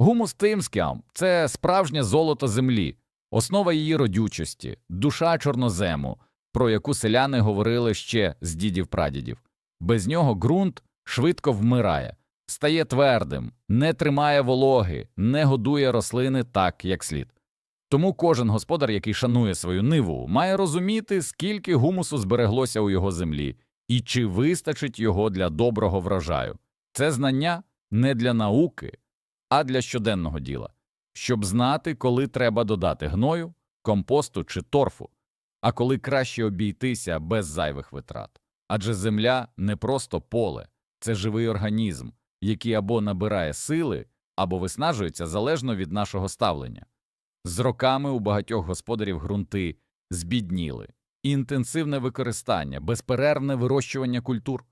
Гумус Тимскіам – це справжнє золото землі, основа її родючості, душа чорнозему, про яку селяни говорили ще з дідів-прадідів. Без нього ґрунт швидко вмирає, стає твердим, не тримає вологи, не годує рослини так, як слід. Тому кожен господар, який шанує свою ниву, має розуміти, скільки гумусу збереглося у його землі і чи вистачить його для доброго врожаю. Це знання не для науки, а для щоденного діла, щоб знати, коли треба додати гною, компосту чи торфу, а коли краще обійтися без зайвих витрат. Адже земля не просто поле, це живий організм, який або набирає сили, або виснажується залежно від нашого ставлення. З роками у багатьох господарів ґрунти збідніли, інтенсивне використання, безперервне вирощування культур,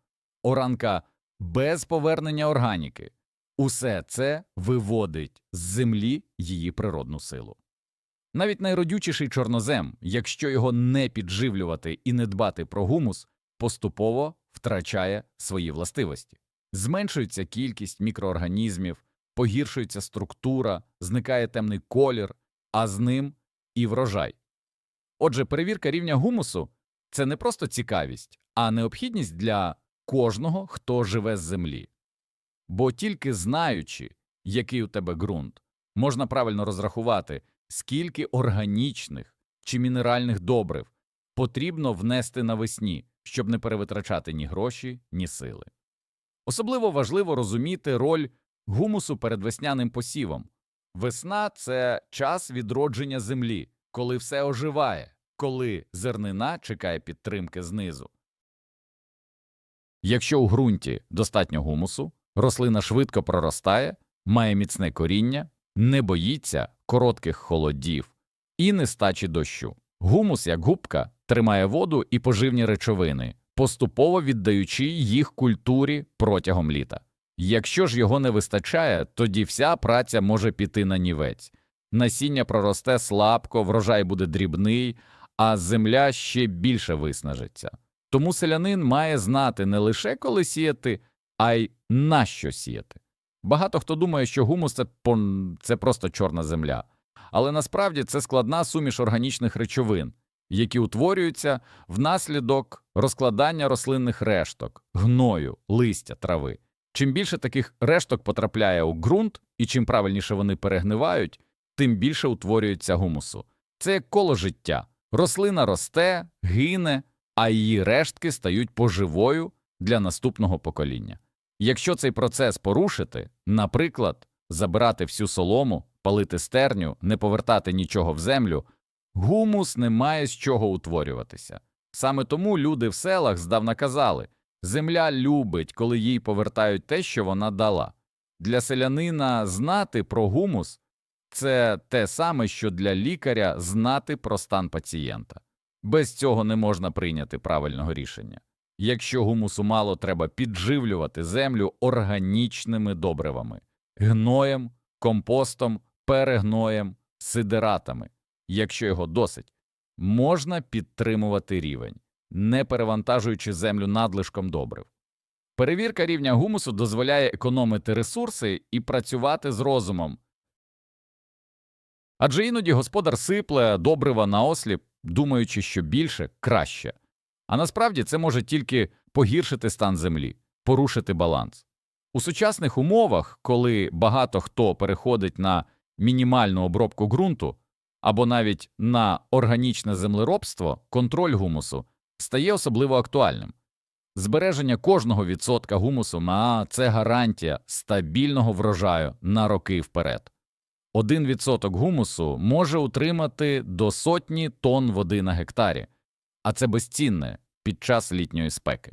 оранка без повернення органіки. Усе це виводить з землі її природну силу. Навіть найродючіший чорнозем, якщо його не підживлювати і не дбати про гумус, поступово втрачає свої властивості. Зменшується кількість мікроорганізмів, погіршується структура, зникає темний колір, а з ним і врожай. Отже, перевірка рівня гумусу це не просто цікавість, а необхідність для кожного, хто живе з землі. Бо тільки знаючи, який у тебе ґрунт, можна правильно розрахувати, скільки органічних чи мінеральних добрив потрібно внести навесні, щоб не перевитрачати ні гроші, ні сили. Особливо важливо розуміти роль гумусу перед весняним посівом. Весна це час відродження землі, коли все оживає, коли зернина чекає підтримки знизу. Якщо у ґрунті достатньо гумусу, рослина швидко проростає, має міцне коріння, не боїться коротких холодів і нестачі дощу. Гумус, як губка, тримає воду і поживні речовини, поступово віддаючи їх культурі протягом літа. Якщо ж його не вистачає, тоді вся праця може піти на нівець. Насіння проросте слабко, врожай буде дрібний, а земля ще більше виснажиться. Тому селянин має знати не лише коли сіяти, а й на що сіяти. Багато хто думає, що гумус це, це просто чорна земля, але насправді це складна суміш органічних речовин, які утворюються внаслідок розкладання рослинних решток, гною, листя, трави. Чим більше таких решток потрапляє у ґрунт, і чим правильніше вони перегнивають, тим більше утворюється гумусу. Це як коло життя. Рослина росте, гине, а її рештки стають поживою для наступного покоління. Якщо цей процес порушити, наприклад, забирати всю солому, палити стерню, не повертати нічого в землю, гумус не має з чого утворюватися. Саме тому люди в селах здавна казали земля любить, коли їй повертають те, що вона дала. Для селянина знати про гумус це те саме, що для лікаря знати про стан пацієнта. Без цього не можна прийняти правильного рішення. Якщо гумусу мало, треба підживлювати землю органічними добривами, гноєм, компостом, перегноєм, сидератами. Якщо його досить, можна підтримувати рівень, не перевантажуючи землю надлишком добрив. Перевірка рівня гумусу дозволяє економити ресурси і працювати з розумом. Адже іноді господар сипле добрива на осліп, думаючи, що більше краще. А насправді це може тільки погіршити стан землі, порушити баланс. У сучасних умовах, коли багато хто переходить на мінімальну обробку ґрунту або навіть на органічне землеробство, контроль гумусу стає особливо актуальним. Збереження кожного відсотка гумусу на це гарантія стабільного врожаю на роки вперед. Один відсоток гумусу може утримати до сотні тонн води на гектарі, а це безцінне під час літньої спеки.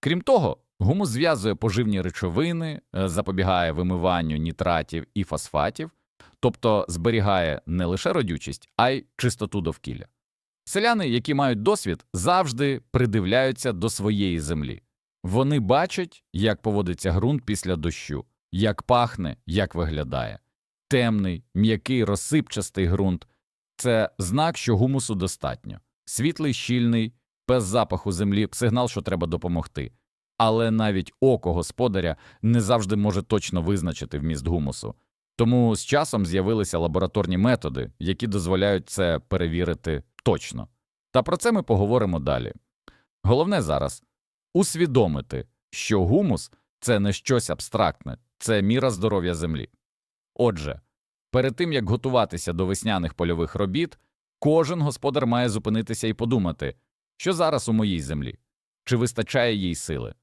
Крім того, гумус зв'язує поживні речовини, е, запобігає вимиванню нітратів і фосфатів, тобто зберігає не лише родючість, а й чистоту довкілля. Селяни, які мають досвід, завжди придивляються до своєї землі. Вони бачать, як поводиться ґрунт після дощу, як пахне, як виглядає. Темний, м'який, розсипчастий ґрунт це знак, що гумусу достатньо. Світлий, щільний, без запаху землі сигнал, що треба допомогти. Але навіть око господаря не завжди може точно визначити вміст гумусу. Тому з часом з'явилися лабораторні методи, які дозволяють це перевірити точно. Та про це ми поговоримо далі. Головне зараз усвідомити, що гумус це не щось абстрактне, це міра здоров'я землі. Отже, перед тим як готуватися до весняних польових робіт, кожен господар має зупинитися і подумати, що зараз у моїй землі, чи вистачає їй сили.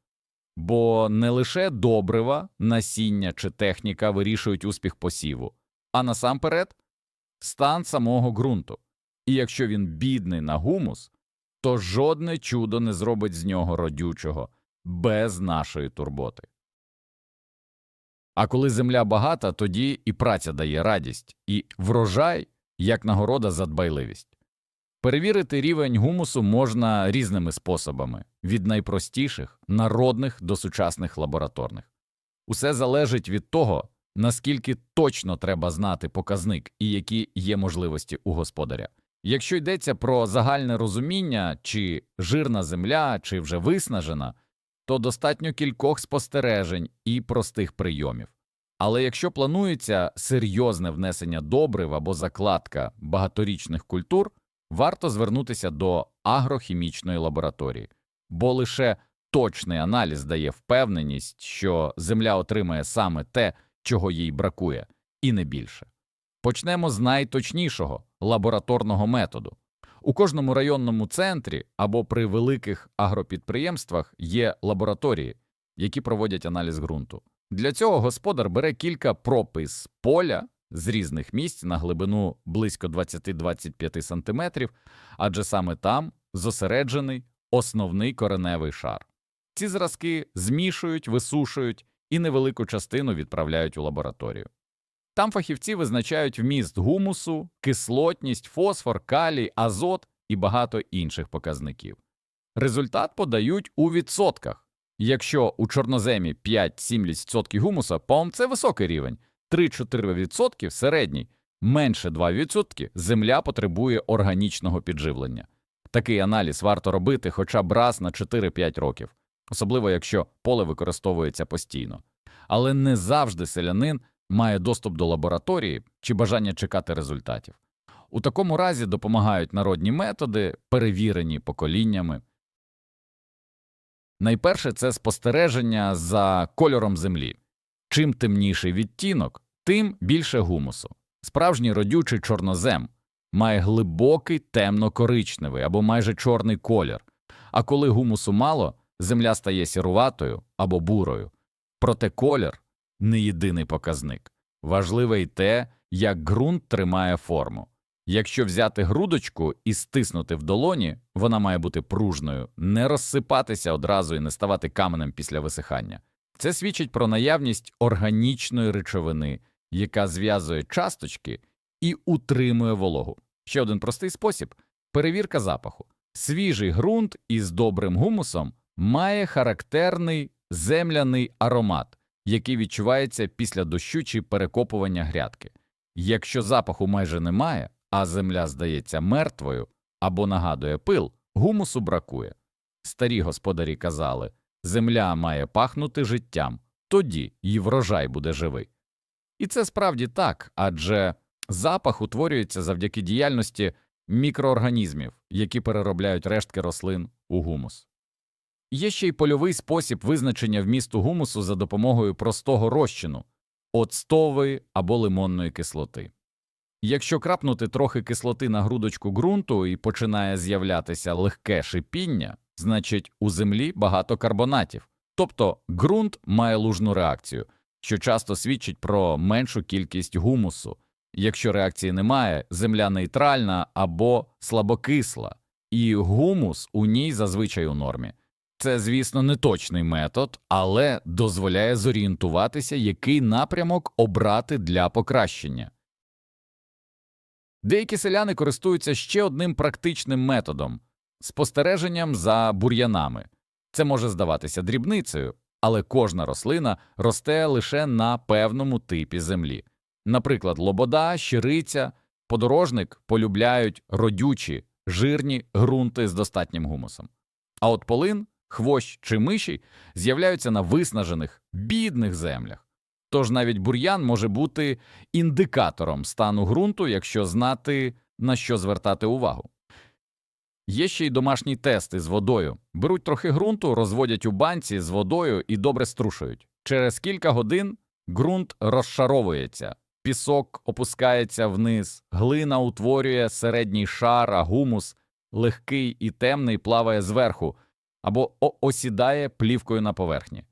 Бо не лише добрива, насіння чи техніка вирішують успіх посіву, а насамперед стан самого ґрунту. І якщо він бідний на гумус, то жодне чудо не зробить з нього родючого без нашої турботи. А коли земля багата, тоді і праця дає радість, і врожай як нагорода за дбайливість. Перевірити рівень гумусу можна різними способами від найпростіших, народних до сучасних лабораторних. Усе залежить від того, наскільки точно треба знати показник і які є можливості у господаря. Якщо йдеться про загальне розуміння, чи жирна земля, чи вже виснажена, то достатньо кількох спостережень і простих прийомів. Але якщо планується серйозне внесення добрив або закладка багаторічних культур, варто звернутися до агрохімічної лабораторії, бо лише точний аналіз дає впевненість, що земля отримає саме те, чого їй бракує, і не більше. Почнемо з найточнішого лабораторного методу. У кожному районному центрі або при великих агропідприємствах є лабораторії, які проводять аналіз ґрунту. Для цього господар бере кілька проб з поля з різних місць на глибину близько 20-25 см, адже саме там зосереджений основний кореневий шар. Ці зразки змішують, висушують і невелику частину відправляють у лабораторію. Там фахівці визначають вміст гумусу, кислотність, фосфор, калій, азот і багато інших показників. Результат подають у відсотках. Якщо у чорноземі 5-7% гумуса, пом це високий рівень, 3-4% середній, менше 2% земля потребує органічного підживлення. Такий аналіз варто робити хоча б раз на 4-5 років, особливо якщо поле використовується постійно. Але не завжди селянин має доступ до лабораторії чи бажання чекати результатів. У такому разі допомагають народні методи, перевірені поколіннями. Найперше це спостереження за кольором землі. Чим темніший відтінок, тим більше гумусу. Справжній родючий чорнозем має глибокий темно-коричневий або майже чорний колір, а коли гумусу мало, земля стає сіруватою або бурою. Проте колір не єдиний показник. Важливе й те, як ґрунт тримає форму. Якщо взяти грудочку і стиснути в долоні, вона має бути пружною, не розсипатися одразу і не ставати каменем після висихання. Це свідчить про наявність органічної речовини, яка зв'язує часточки і утримує вологу. Ще один простий спосіб перевірка запаху. Свіжий ґрунт із добрим гумусом має характерний земляний аромат, який відчувається після дощу чи перекопування грядки. Якщо запаху майже немає, а земля здається мертвою або нагадує пил, гумусу бракує. Старі господарі казали земля має пахнути життям, тоді й врожай буде живий. І це справді так, адже запах утворюється завдяки діяльності мікроорганізмів, які переробляють рештки рослин у гумус. Є ще й польовий спосіб визначення вмісту гумусу за допомогою простого розчину оцтової або лимонної кислоти. Якщо крапнути трохи кислоти на грудочку ґрунту і починає з'являтися легке шипіння, значить у землі багато карбонатів, тобто ґрунт має лужну реакцію, що часто свідчить про меншу кількість гумусу. Якщо реакції немає, земля нейтральна або слабокисла, і гумус у ній зазвичай у нормі. Це, звісно, не точний метод, але дозволяє зорієнтуватися, який напрямок обрати для покращення. Деякі селяни користуються ще одним практичним методом спостереженням за бур'янами. Це може здаватися дрібницею, але кожна рослина росте лише на певному типі землі. Наприклад, лобода, щириця, подорожник полюбляють родючі, жирні ґрунти з достатнім гумусом. А от полин, хвощ чи миші з'являються на виснажених, бідних землях. Тож навіть бур'ян може бути індикатором стану ґрунту, якщо знати, на що звертати увагу. Є ще й домашні тести з водою. Беруть трохи ґрунту, розводять у банці з водою і добре струшують. Через кілька годин ґрунт розшаровується, пісок опускається вниз, глина утворює середній шар, а гумус, легкий і темний, плаває зверху або осідає плівкою на поверхні.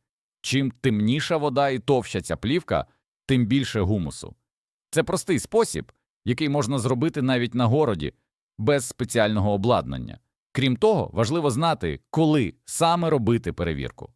Чим темніша вода і товща ця плівка, тим більше гумусу. Це простий спосіб, який можна зробити навіть на городі, без спеціального обладнання. Крім того, важливо знати, коли саме робити перевірку.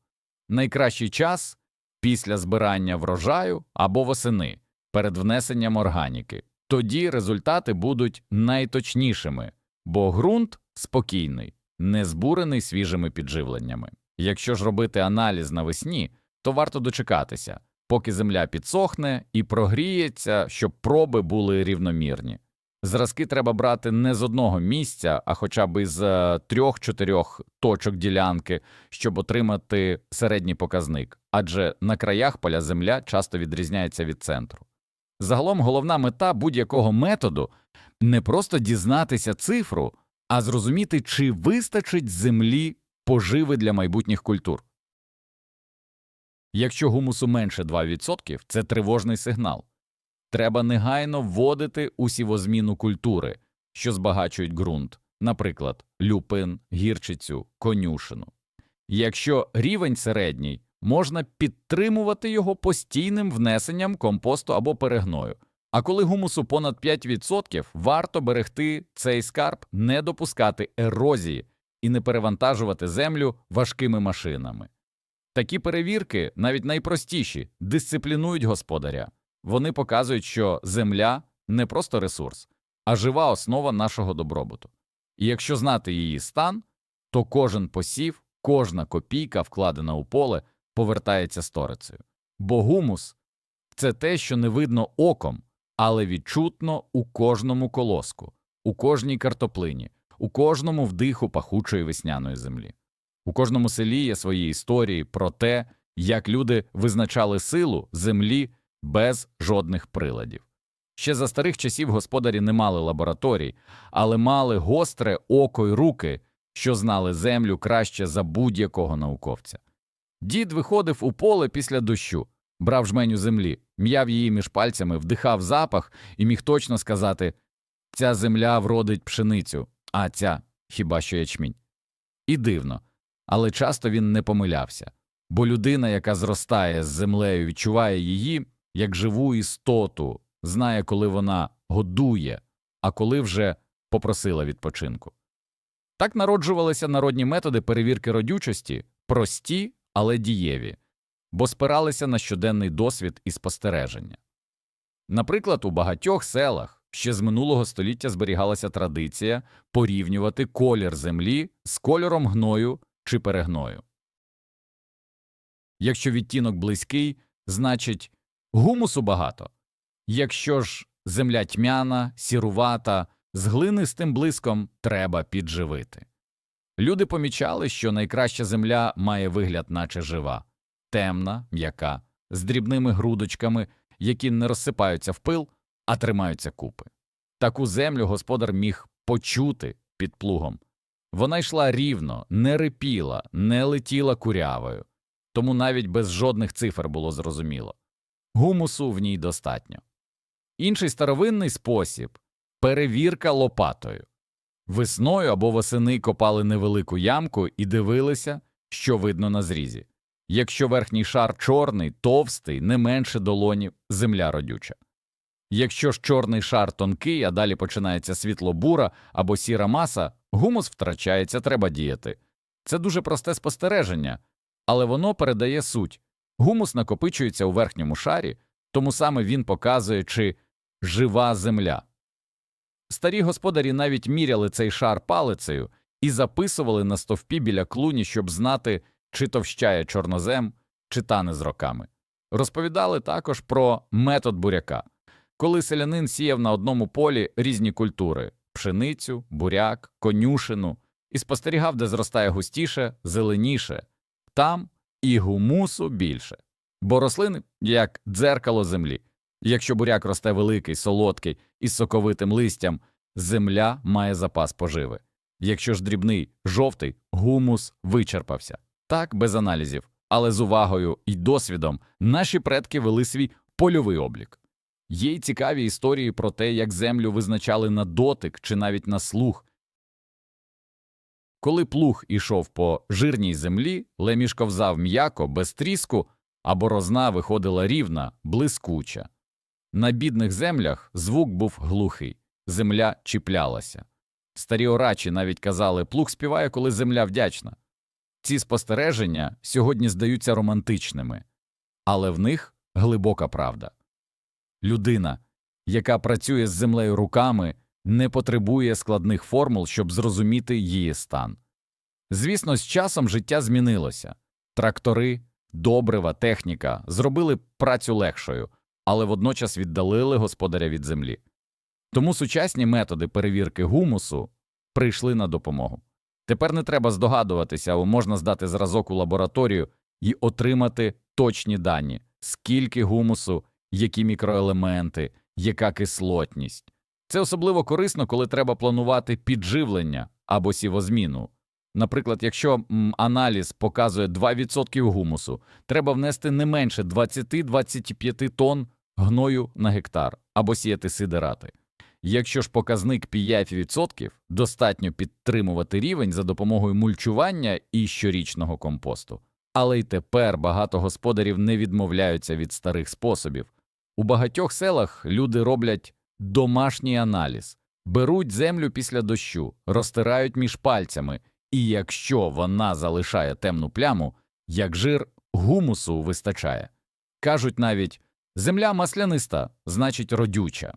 Найкращий час після збирання врожаю або восени перед внесенням органіки. Тоді результати будуть найточнішими, бо ґрунт спокійний, не збурений свіжими підживленнями. Якщо ж робити аналіз навесні, то варто дочекатися, поки земля підсохне і прогріється, щоб проби були рівномірні. Зразки треба брати не з одного місця, а хоча б із е, трьох-чотирьох точок ділянки, щоб отримати середній показник, адже на краях поля земля часто відрізняється від центру. Загалом головна мета будь-якого методу не просто дізнатися цифру, а зрозуміти, чи вистачить землі поживи для майбутніх культур. Якщо гумусу менше 2%, це тривожний сигнал. Треба негайно вводити у сівозміну культури, що збагачують ґрунт, наприклад, люпин, гірчицю, конюшину. Якщо рівень середній, можна підтримувати його постійним внесенням компосту або перегною. А коли гумусу понад 5%, варто берегти цей скарб, не допускати ерозії і не перевантажувати землю важкими машинами. Такі перевірки, навіть найпростіші, дисциплінують господаря. Вони показують, що земля не просто ресурс, а жива основа нашого добробуту. І якщо знати її стан, то кожен посів, кожна копійка, вкладена у поле, повертається сторицею. Бо гумус це те, що не видно оком, але відчутно у кожному колоску, у кожній картоплині, у кожному вдиху пахучої весняної землі. У кожному селі є свої історії про те, як люди визначали силу землі без жодних приладів. Ще за старих часів господарі не мали лабораторій, але мали гостре око й руки, що знали землю краще за будь-якого науковця. Дід виходив у поле після дощу, брав жменю землі, м'яв її між пальцями, вдихав запах і міг точно сказати ця земля вродить пшеницю, а ця хіба що ячмінь. І дивно, але часто він не помилявся, бо людина, яка зростає з землею, відчуває її як живу істоту, знає, коли вона годує, а коли вже попросила відпочинку. Так народжувалися народні методи перевірки родючості, прості, але дієві, бо спиралися на щоденний досвід і спостереження. Наприклад, у багатьох селах ще з минулого століття зберігалася традиція порівнювати колір землі з кольором гною чи перегною. Якщо відтінок близький, значить гумусу багато. Якщо ж земля тьмяна, сірувата, з глинистим блиском треба підживити. Люди помічали, що найкраща земля має вигляд, наче жива, темна, м'яка, з дрібними грудочками, які не розсипаються в пил, а тримаються купи. Таку землю господар міг почути під плугом. Вона йшла рівно, не рипіла, не летіла курявою, тому навіть без жодних цифр було зрозуміло. Гумусу в ній достатньо. Інший старовинний спосіб перевірка лопатою. Весною або восени копали невелику ямку і дивилися, що видно на зрізі. Якщо верхній шар чорний, товстий, не менше долонів, земля родюча. Якщо ж чорний шар тонкий, а далі починається світло-бура або сіра маса, гумус втрачається, треба діяти. Це дуже просте спостереження, але воно передає суть. Гумус накопичується у верхньому шарі, тому саме він показує, чи жива земля. Старі господарі навіть міряли цей шар палицею і записували на стовпі біля клуні, щоб знати, чи товщає чорнозем, чи тане з роками. Розповідали також про метод буряка, коли селянин сіяв на одному полі різні культури пшеницю, буряк, конюшину, і спостерігав, де зростає густіше, зеленіше, там і гумусу більше. бо рослини як дзеркало землі. Якщо буряк росте великий, солодкий із соковитим листям, земля має запас поживи. Якщо ж дрібний, жовтий, гумус вичерпався. Так, без аналізів, але з увагою і досвідом наші предки вели свій польовий облік. Є й цікаві історії про те, як землю визначали на дотик чи навіть на слух. Коли плуг ішов по жирній землі, леміш ковзав м'яко, без тріску, а борозна виходила рівна, блискуча. На бідних землях звук був глухий, земля чіплялася. Старі орачі навіть казали, плуг співає, коли земля вдячна. Ці спостереження сьогодні здаються романтичними, але в них глибока правда. Людина, яка працює з землею руками, не потребує складних формул, щоб зрозуміти її стан. Звісно, з часом життя змінилося. Трактори, добрива, техніка зробили працю легшою, але водночас віддалили господаря від землі. Тому сучасні методи перевірки гумусу прийшли на допомогу. Тепер не треба здогадуватися, а можна здати зразок у лабораторію і отримати точні дані, скільки гумусу, які мікроелементи, яка кислотність. Це особливо корисно, коли треба планувати підживлення або сівозміну. Наприклад, якщо аналіз показує 2% гумусу, треба внести не менше 20-25 тонн гною на гектар або сіяти сидерати. Якщо ж показник 5%, достатньо підтримувати рівень за допомогою мульчування і щорічного компосту. Але й тепер багато господарів не відмовляються від старих способів. У багатьох селах люди роблять домашній аналіз, беруть землю після дощу, розтирають між пальцями, і якщо вона залишає темну пляму, як жир, гумусу вистачає. Кажуть навіть земля масляниста, значить родюча.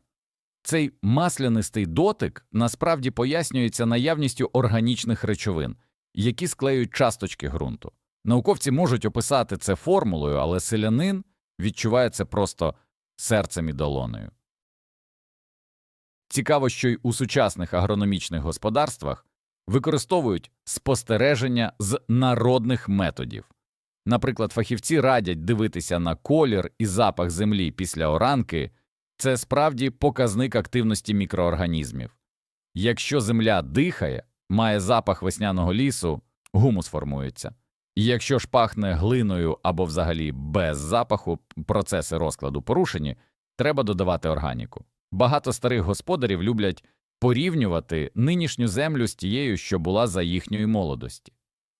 Цей маслянистий дотик насправді пояснюється наявністю органічних речовин, які склеюють часточки ґрунту. Науковці можуть описати це формулою, але селянин відчуває це просто серцем і долоною. Цікаво, що й у сучасних агрономічних господарствах використовують спостереження з народних методів. Наприклад, фахівці радять дивитися на колір і запах землі після оранки це справді показник активності мікроорганізмів. Якщо земля дихає, має запах весняного лісу, гумус формується. Якщо ж пахне глиною або взагалі без запаху, процеси розкладу порушені, треба додавати органіку. Багато старих господарів люблять порівнювати нинішню землю з тією, що була за їхньої молодості.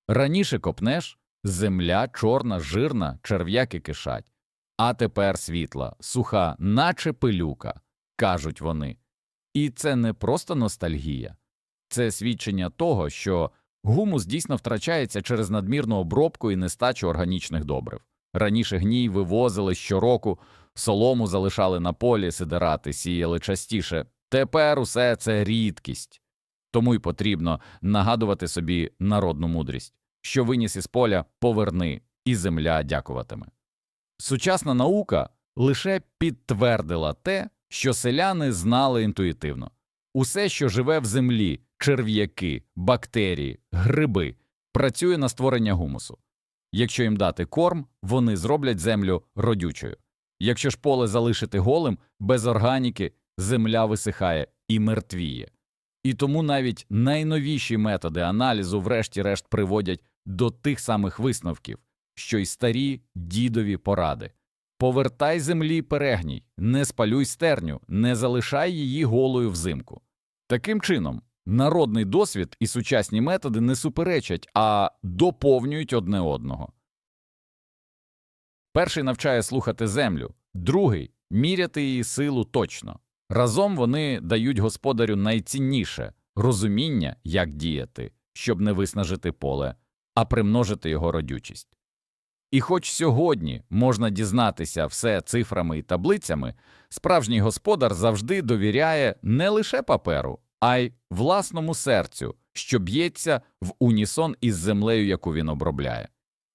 Раніше копнеш земля чорна, жирна, черв'яки кишать, а тепер світла, суха, наче пилюка, кажуть вони. І це не просто ностальгія, це свідчення того, що гумус дійсно втрачається через надмірну обробку і нестачу органічних добрив. Раніше гній вивозили щороку, солому залишали на полі, сидирати сіяли частіше. Тепер усе це рідкість. Тому й потрібно нагадувати собі народну мудрість, що виніс із поля поверни, і земля дякуватиме. Сучасна наука лише підтвердила те, що селяни знали інтуїтивно усе, що живе в землі, черв'яки, бактерії, гриби, працює на створення гумусу. Якщо їм дати корм, вони зроблять землю родючою. Якщо ж поле залишити голим, без органіки, земля висихає і мертвіє. І тому навіть найновіші методи аналізу, врешті-решт, приводять до тих самих висновків, що й старі дідові поради. Повертай землі перегній, не спалюй стерню, не залишай її голою взимку. Таким чином, народний досвід і сучасні методи не суперечать, а доповнюють одне одного. Перший навчає слухати землю, другий міряти її силу точно. Разом вони дають господарю найцінніше розуміння, як діяти, щоб не виснажити поле, а примножити його родючість. І хоч сьогодні можна дізнатися все цифрами і таблицями, справжній господар завжди довіряє не лише паперу, а й власному серцю, що б'ється в унісон із землею, яку він обробляє.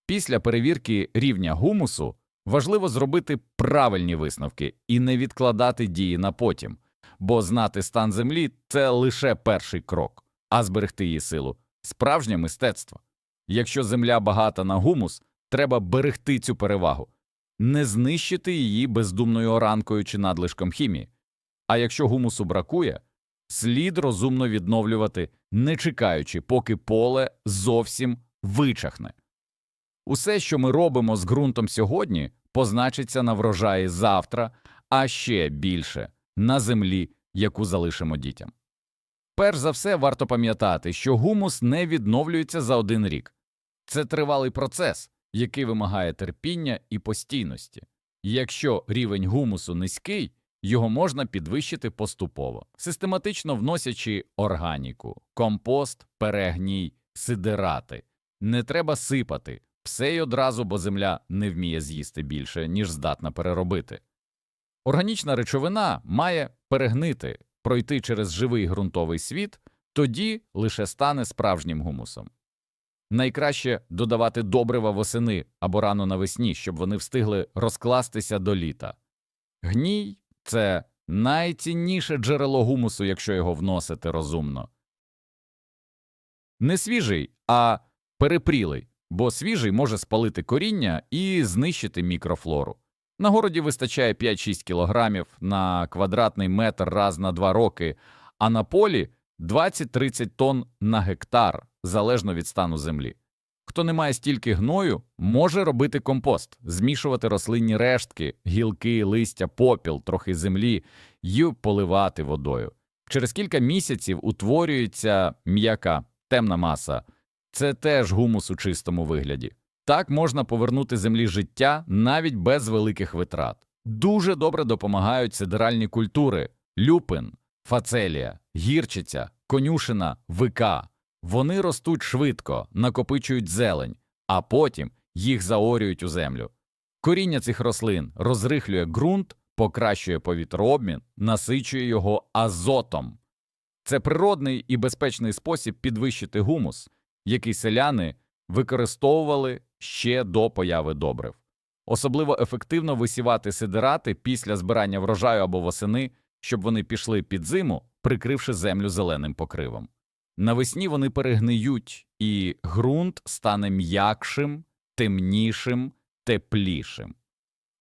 Після перевірки рівня гумусу важливо зробити правильні висновки і не відкладати дії на потім, бо знати стан землі це лише перший крок, а зберегти її силу справжнє мистецтво. Якщо земля багата на гумус, треба берегти цю перевагу. не знищити її бездумною оранкою чи надлишком хімії. А якщо гумусу бракує, слід розумно відновлювати, не чекаючи, поки поле зовсім вичахне. Усе, що ми робимо з ґрунтом сьогодні, позначиться на врожаї завтра, а ще більше на землі, яку залишимо дітям. Перш за все, варто пам'ятати, що гумус не відновлюється за один рік. Це тривалий процес, який вимагає терпіння і постійності. Якщо рівень гумусу низький, його можна підвищити поступово, систематично вносячи органіку, компост, перегній, сидирати. Не треба сипати все й одразу, бо земля не вміє з'їсти більше, ніж здатна переробити. Органічна речовина має перегнити, пройти через живий ґрунтовий світ, тоді лише стане справжнім гумусом. Найкраще додавати добрива восени або рано навесні, щоб вони встигли розкластися до літа. Гній це найцінніше джерело гумусу, якщо його вносити розумно. Не свіжий, а перепрілий, бо свіжий може спалити коріння і знищити мікрофлору. На городі вистачає 5-6 кілограмів на квадратний метр раз на два роки, а на полі 20-30 тонн на гектар, залежно від стану землі. Хто не має стільки гною, може робити компост, змішувати рослинні рештки, гілки, листя, попіл, трохи землі й поливати водою. Через кілька місяців утворюється м'яка темна маса. Це теж гумус у чистому вигляді. Так можна повернути землі життя навіть без великих витрат. Дуже добре допомагають сидеральні культури люпин, фацелія, гірчиця, конюшина, вика. Вони ростуть швидко, накопичують зелень, а потім їх заорюють у землю. Коріння цих рослин розрихлює ґрунт, покращує повітрообмін, насичує його азотом. Це природний і безпечний спосіб підвищити гумус, який селяни використовували ще до появи добрив. Особливо ефективно висівати сидирати після збирання врожаю або восени, щоб вони пішли під зиму, прикривши землю зеленим покривом. Навесні вони перегниють, і ґрунт стане м'якшим, темнішим, теплішим.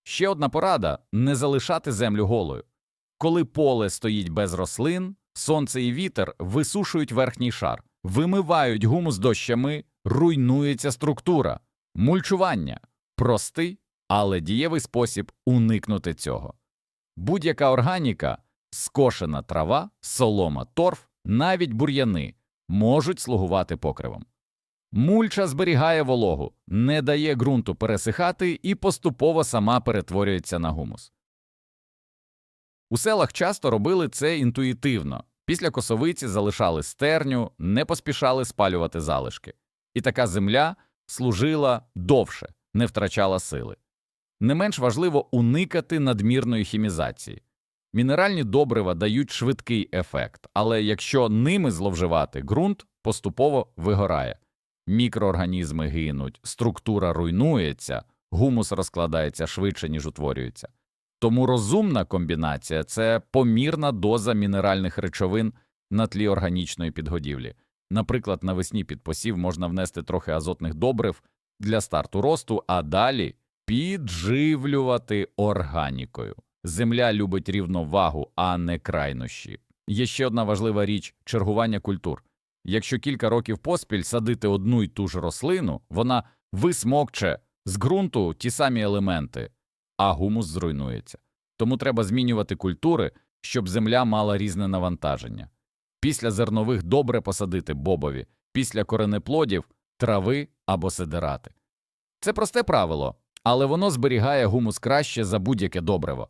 Ще одна порада не залишати землю голою. Коли поле стоїть без рослин, сонце і вітер висушують верхній шар, вимивають гумус дощами, руйнується структура, мульчування простий, але дієвий спосіб уникнути цього. Будь-яка органіка, скошена трава, солома, торф, навіть бур'яни можуть слугувати покривом. Мульча зберігає вологу, не дає ґрунту пересихати і поступово сама перетворюється на гумус. У селах часто робили це інтуїтивно. Після косовиці залишали стерню, не поспішали спалювати залишки. І така земля служила довше, не втрачала сили. Не менш важливо уникати надмірної хімізації. Мінеральні добрива дають швидкий ефект, але якщо ними зловживати, ґрунт поступово вигорає. Мікроорганізми гинуть, структура руйнується, гумус розкладається швидше, ніж утворюється. Тому розумна комбінація це помірна доза мінеральних речовин на тлі органічної підгодівлі. Наприклад, навесні під посів можна внести трохи азотних добрив для старту росту, а далі підживлювати органікою. Земля любить рівновагу, а не крайнощі. Є ще одна важлива річ чергування культур. Якщо кілька років поспіль садити одну й ту ж рослину, вона висмокче з ґрунту ті самі елементи, а гумус зруйнується. Тому треба змінювати культури, щоб земля мала різне навантаження. Після зернових добре посадити бобові, після коренеплодів трави або сидирати. Це просте правило, але воно зберігає гумус краще за будь-яке добриво.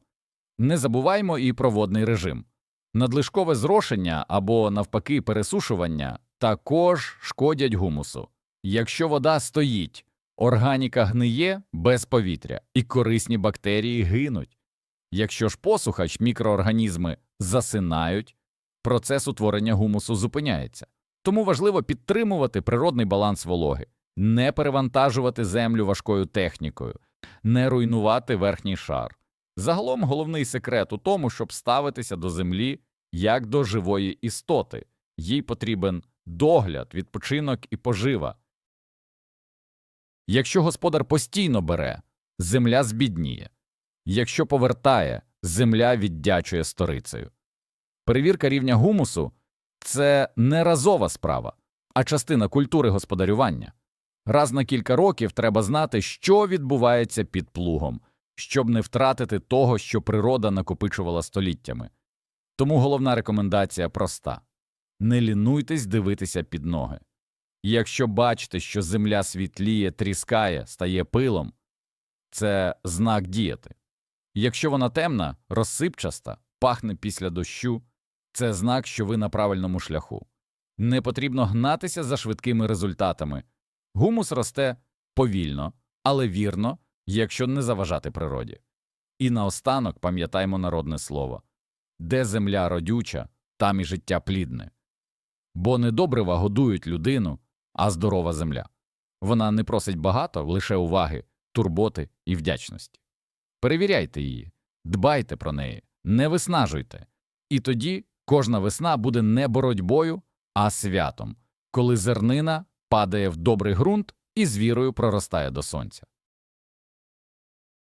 Не забуваймо і про водний режим. Надлишкове зрошення або, навпаки, пересушування також шкодять гумусу. Якщо вода стоїть, органіка гниє без повітря, і корисні бактерії гинуть. Якщо ж посухач мікроорганізми засинають, процес утворення гумусу зупиняється. Тому важливо підтримувати природний баланс вологи, не перевантажувати землю важкою технікою, не руйнувати верхній шар. Загалом головний секрет у тому, щоб ставитися до землі як до живої істоти, їй потрібен догляд, відпочинок і пожива. Якщо господар постійно бере, земля збідніє. Якщо повертає, земля віддячує сторицею. Перевірка рівня гумусу це не разова справа, а частина культури господарювання. Раз на кілька років треба знати, що відбувається під плугом, щоб не втратити того, що природа накопичувала століттями. Тому головна рекомендація проста не лінуйтесь дивитися під ноги. Якщо бачите, що земля світліє, тріскає, стає пилом, це знак діяти. Якщо вона темна, розсипчаста, пахне після дощу, це знак, що ви на правильному шляху. Не потрібно гнатися за швидкими результатами. Гумус росте повільно, але вірно, якщо не заважати природі. І наостанок пам'ятаймо народне слово де земля родюча, там і життя плідне. Бо не добрива годують людину, а здорова земля. Вона не просить багато, лише уваги, турботи і вдячності. Перевіряйте її, дбайте про неї, не виснажуйте. І тоді кожна весна буде не боротьбою, а святом, коли зернина падає в добрий ґрунт і з вірою проростає до сонця.